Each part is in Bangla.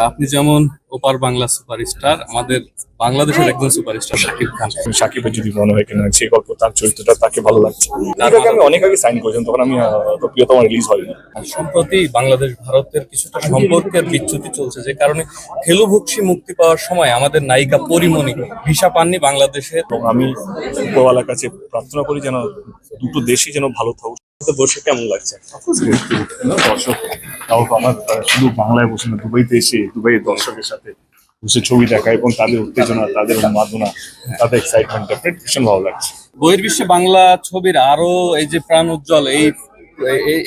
আপনি যেমন ওপার বাংলা সুপারস্টার আমাদের বাংলাদেশের একজন সুপারস্টার শাকিব খান। সাকিবের যদি মনে হয় কিনা সেই গল্প তার চরিত্রটা তাকে ভালো লাগছে। আমি অনেক আগে সাইন করেছিলাম তখন আমি প্রিয়তমা রিলিজ হয়নি। সম্প্রতি বাংলাদেশ ভারতের কিছুটা সম্পর্কের বিচ্যুতি চলছে যে কারণে খেলুভুক্সি মুক্তি পাওয়ার সময় আমাদের নায়িকা পরিমণি ভিসা পাননি বাংলাদেশে আমি উপরওয়ালার কাছে প্রার্থনা করি যেন দুটো দেশই যেন ভালো থাকুক। বসে কেমন লাগছে? দর্শক তাও তো আমার শুধু বাংলায় বসে না দুবাইতে এসে দুবাইয়ের দর্শকের সাথে বসে ছবি দেখা এবং তাদের উত্তেজনা তাদের উন্মাদনা তাদের এক্সাইটমেন্ট ডেফিনেট ভীষণ ভালো লাগছে। বহির্বিশ্বে বাংলা ছবির আরও এই যে প্রাণ উজ্জ্বল এই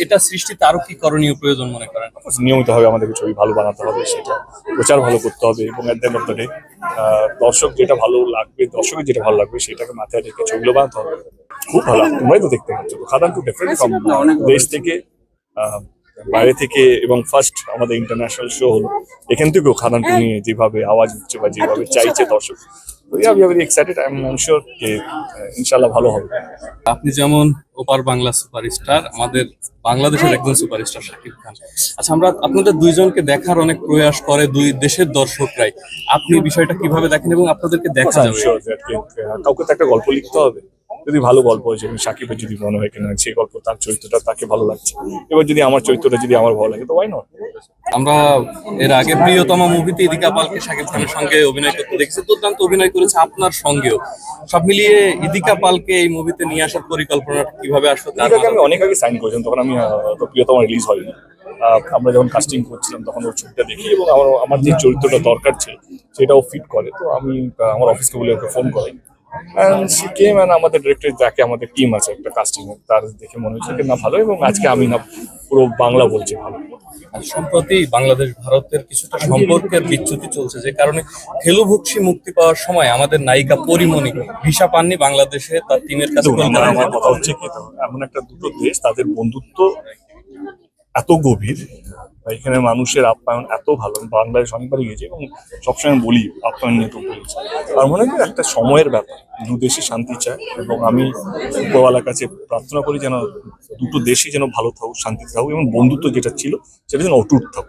এটা সৃষ্টিতে আরও কি করণীয় প্রয়োজন মনে করেন? নিয়মিত ভাবে আমাদেরকে ছবি ভালো বানাতে হবে সেটা প্রচার ভালো করতে হবে এবং এট দ্য দ্য ডে দর্শক যেটা ভালো লাগবে দর্শকের যেটা ভালো লাগবে সেটাকে মাথায় রেখে ছবিগুলো বানাতে হবে। খুব ভালো তোমরাই তো দেখতে পাচ্ছ। তো খাদান টু ডিফারেন্ট ফ্রম দেশ থেকে আহ, বাইরে থেকে এবং ফার্স্ট আমাদের ইন্টারন্যাশনাল শো হলো। এখান থেকেও খাদান টু নিয়ে যেভাবে আওয়াজ উঠছে বা যেভাবে চাইছে দর্শক। ইনশাল্লাহ ভালো হবে। আপনি যেমন ওপার বাংলা সুপারস্টার আমাদের বাংলাদেশের একজন সুপারস্টার শাকিব খান। আচ্ছা আমরা আপনাদের দুইজনকে দেখার অনেক প্রয়াস করে দুই দেশের দর্শকরাই। আপনি বিষয়টা কীভাবে দেখেন এবং আপনাদেরকে দেখা যাবে? কাউকে তো একটা গল্প লিখতে হবে। যদি ভালো গল্প হয় যেমন সাকিবের যদি মনে হয় কিনা সেই গল্প তার চরিত্রটা তাকে ভালো লাগছে। এবার যদি আমার চরিত্রটা যদি আমার ভালো লাগে তো ওয়াই নট আমরা এর আগে প্রিয়তমা মুভিতে ইদিকা পালকে শাকিব খানের সঙ্গে অভিনয় করতে দেখেছি। দুর্দান্ত অভিনয় করেছে আপনার সঙ্গেও। সব মিলিয়ে ইদিকা পালকে এই মুভিতে নিয়ে আসার পরিকল্পনা কীভাবে আসলো তার আমি অনেক আগে সাইন করেছিলাম তখন আমি প্রিয়তমা রিলিজ হয়নি। আমরা যখন কাস্টিং করছিলাম তখন ওর ছবিটা দেখি এবং আমার আমার যে চরিত্রটা দরকার ছিল সেটাও ফিট করে। তো আমি আমার অফিসকে বলে ওকে ফোন করি অ্যান্ড সি কেম অ্যান্ড আমাদের ডিরেক্টর যাকে আমাদের টিম আছে একটা কাস্টিং তার দেখে মনে হচ্ছে না ভালো এবং আজকে আমি না পুরো বাংলা বলছি ভালো। সম্প্রতি বাংলাদেশ ভারতের কিছুটা সম্পর্কের বিচ্যুতি চলছে যে কারণে খেলুভুক্সি মুক্তি পাওয়ার সময় আমাদের নায়িকা পরিমণি ভিসা পাননি বাংলাদেশে তার টিমের কাছে আমার কথা হচ্ছে কি এমন একটা দুটো দেশ তাদের বন্ধুত্ব এত গভীর এখানে মানুষের আপ্যায়ন এত ভালো, আমি বাংলাদেশ অনেকবার গিয়েছি এবং সবসময় বলি আপ্যায়ন নিয়ে তো বলেছি আর মনে হয় একটা সময়ের ব্যাপার, দু দেশই শান্তি চায় এবং আমি উপরওয়ালার কাছে প্রার্থনা করি যেন দুটো দেশই যেন ভালো থাকুক শান্তি থাকুক এবং বন্ধুত্ব যেটা ছিল সেটা যেন অটুট থাকুক।